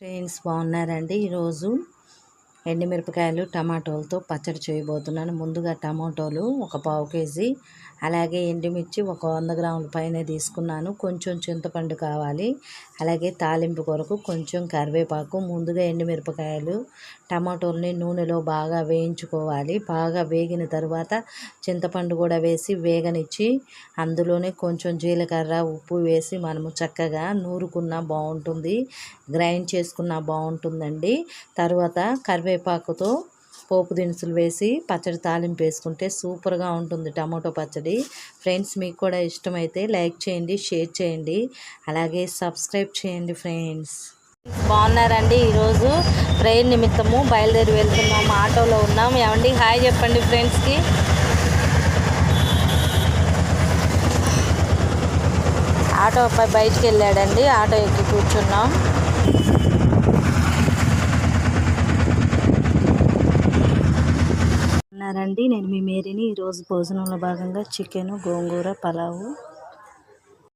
Friends బాగున్నారండి ఈరోజు? ఎండుమిరపకాయలు టమాటోలతో పచ్చడి చేయబోతున్నాను. ముందుగా టమాటోలు ఒక పావు కేజీ అలాగే ఎండుమిర్చి ఒక వంద గ్రాముల పైన తీసుకున్నాను. కొంచెం చింతపండు కావాలి. అలాగే తాలింపు కొరకు కొంచెం కరివేపాకు ముందుగా ఎండుమిరపకాయలు టమాటోల్ని నూనెలో బాగా వేయించుకోవాలి. బాగా వేగిన తర్వాత చింతపండు కూడా వేసి వేగనిచ్చి అందులోనే కొంచెం జీలకర్ర ఉప్పు వేసి మనము చక్కగా నూరుకున్న బాగుంటుంది. గ్రైండ్ చేసుకున్న బాగుంటుందండి. తర్వాత కరివేపాకుతో పోపు దినుసులు వేసి పచ్చడి తాలింపు వేసుకుంటే సూపర్గా ఉంటుంది టమాటో పచ్చడి. ఫ్రెండ్స్ మీకు కూడా ఇష్టమైతే లైక్ చేయండి షేర్ చేయండి. అలాగే సబ్స్క్రైబ్ చేయండి ఫ్రెండ్స్. బాగున్నారండి ఈరోజు ట్రైన్ నిమిత్తము. బయలుదేరి వెళ్తున్నాము ఆటోలో ఉన్నాం. ఏమండి హాయ్ చెప్పండి ఫ్రెండ్స్కి. ఆటో బయటికి వెళ్ళాడండి ఆటో ఎక్కి కూర్చున్నాం. ఉన్నారండి నేను మీ మేరీని ఈరోజు భోజనంలో భాగంగా చికెను గోంగూర పలావు